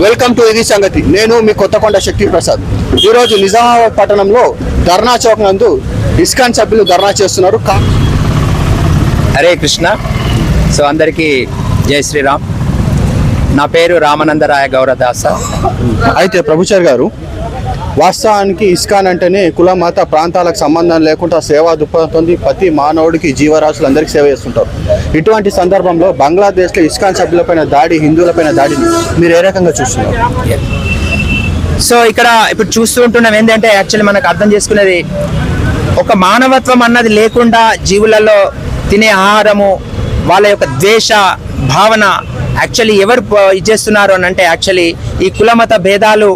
Welcome to ఇది సంగతి నేను మీ కొత్తకొండ శక్తి ప్రసాద్. ఈరోజు నిజామాబాద్ పట్టణంలో ధర్నా చౌక్ నందు ఇస్కాన్ సభ్యులు ధర్నా చేస్తున్నారు. కా- హరే కృష్ణ. సో అందరికీ జై శ్రీరామ్. నా పేరు రామానందరాయ గౌరదాస. అయితే ప్రభుచర్ గారు వాస్తవానికి ఇస్కాన్ అంటేనే కుల మత ప్రాంతాలకు సంబంధం లేకుండా సేవా దృక్పథంతో ప్రతి మానవుడికి జీవరాశులందరికీ సేవ చేస్తుంటారు. ఇటువంటి సందర్భంలో బంగ్లాదేశ్లో ఇస్కాన్ సభ్యులపైన దాడి హిందువులపైన దాడిని మీరు ఏ రకంగా చూస్తున్నారు? సో ఇక్కడ ఇప్పుడు చూస్తూ ఉంటున్నాం ఏంటంటే యాక్చువల్లీ మనకు అర్థం చేసుకునేది ఒక మానవత్వం అన్నది లేకుండా జీవులలో తినే ఆహారము వాళ్ళ యొక్క ద్వేష భావన యాక్చువల్లీ ఎవరు ఇది చేస్తున్నారు అని అంటే యాక్చువల్లీ ఈ కులమత భేదాలు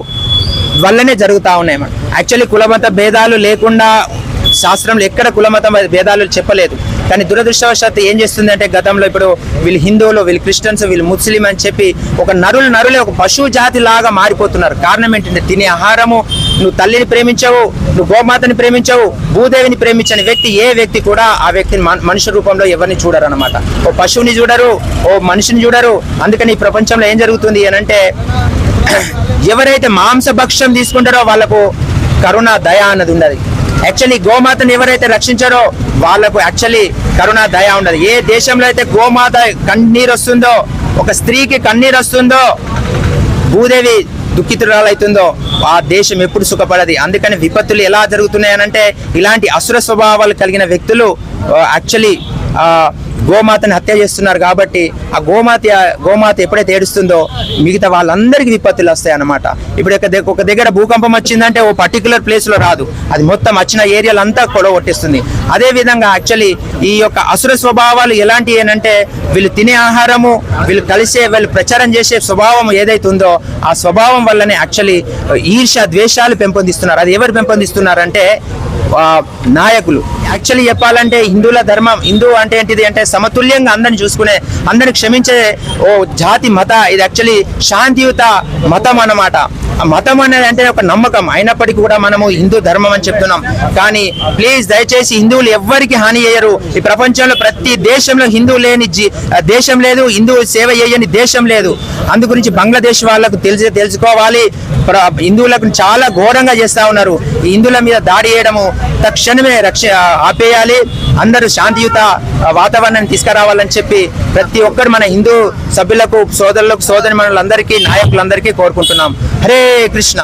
వల్లనే జరుగుతూ ఉన్నాయి మనం యాక్చువల్లీ కులమత భేదాలు లేకుండా శాస్త్రంలో ఎక్కడ కులమత భేదాలు చెప్పలేదు. కానీ దురదృష్టవశాత్తు ఏం చేస్తుంది అంటే గతంలో ఇప్పుడు వీళ్ళు హిందువులు వీళ్ళు క్రిస్టియన్స్ వీళ్ళు ముస్లిం అని చెప్పి ఒక నరులు నరులే ఒక పశువు జాతి లాగా మారిపోతున్నారు. కారణం ఏంటంటే తినే ఆహారము నువ్వు తల్లిని ప్రేమించవు నువ్వు గోమాతని ప్రేమించవు భూదేవిని ప్రేమించని వ్యక్తి ఏ వ్యక్తి కూడా ఆ వ్యక్తిని మన- మనుష్య రూపంలో ఎవరిని చూడరు అనమాట ఓ పశువుని చూడరు ఓ మనిషిని చూడరు. అందుకని ఈ ప్రపంచంలో ఏం జరుగుతుంది అని అంటే ఎవరైతే మాంసభక్షం తీసుకుంటారో వాళ్ళకు కరుణ దయ అన్నది ఉన్నది. యాక్చువల్లీ గోమాతను ఎవరైతే రక్షించారో వాళ్ళకు యాక్చువల్లీ కరుణ దయ ఉండదు ఏ దేశంలో అయితే గోమాత కన్నీరు వస్తుందో ఒక స్త్రీకి కన్నీరు వస్తుందో భూదేవి దుఃఖితురాలవుతుందో ఆ దేశం ఎప్పుడు సుఖపడది. అందుకని విపత్తులు ఎలా జరుగుతున్నాయనంటే ఇలాంటి అసుర స్వభావాలు కలిగిన వ్యక్తులు యాక్చువల్లీ గోమాతని హత్య చేస్తున్నారు కాబట్టి ఆ గోమాత గోమాత ఎప్పుడైతే ఏడుస్తుందో మిగతా వాళ్ళందరికీ విపత్తులు వస్తాయి అన్నమాట ఇప్పుడు ఒక ఒక దగ్గర భూకంపం వచ్చిందంటే ఓ పర్టికులర్ ప్లేస్లో రాదు. అది మొత్తం వచ్చిన ఏరియాలంతా కొడగొట్టేస్తుంది అదే విధంగా యాక్చువల్లీ ఈ యొక్క అసుర స్వభావాలు ఎలాంటివి అంటే వీళ్ళు తినే ఆహారము వీళ్ళు కలిసే వీళ్ళు ప్రచారం చేసే స్వభావం ఏదైతే ఉందో ఆ స్వభావం వల్లనే యాక్చువల్లీ ఈర్ష ద్వేషాలు పెంపొందిస్తున్నారు. అది ఎవరు పెంపొందిస్తున్నారంటే నాయకులు. యాక్చువల్లీ చెప్పాలంటే హిందువుల ధర్మం హిందూ అంటే ఏంటిది అంటే సమతుల్యంగా అందరిని చూసుకునే అందరిని క్షమించే ఓ జాతి మత. ఇది యాక్చువల్లీ శాంతియుత మతం అన్నమాట. మతం అనేది అంటే ఒక నమ్మకం. అయినప్పటికీ కూడా మనము హిందూ ధర్మం అని చెప్తున్నాం. కానీ ప్లీజ్ దయచేసి హిందువులు ఎవ్వరికి హాని చేయరు. ఈ ప్రపంచంలో ప్రతి దేశంలో హిందువు లేని దేశం లేదు. హిందూ సేవ చేయని దేశం లేదు. అందు గురించి బంగ్లాదేశ్ వాళ్ళకు తెలిసి తెలుసుకోవాలి. హిందువులకు చాలా ఘోరంగా చేస్తా ఉన్నారు. ఈ హిందువుల మీద దాడి చేయడము తక్షణమే రక్ష ఆపేయాలి. అందరూ శాంతియుత వాతావరణాన్ని తీసుకురావాలని చెప్పి ప్రతి ఒక్కరు మన హిందూ సభ్యులకు సోదరులకు సోదరి నాయకులందరికీ కోరుకుంటున్నాం. హరే కృష్ణ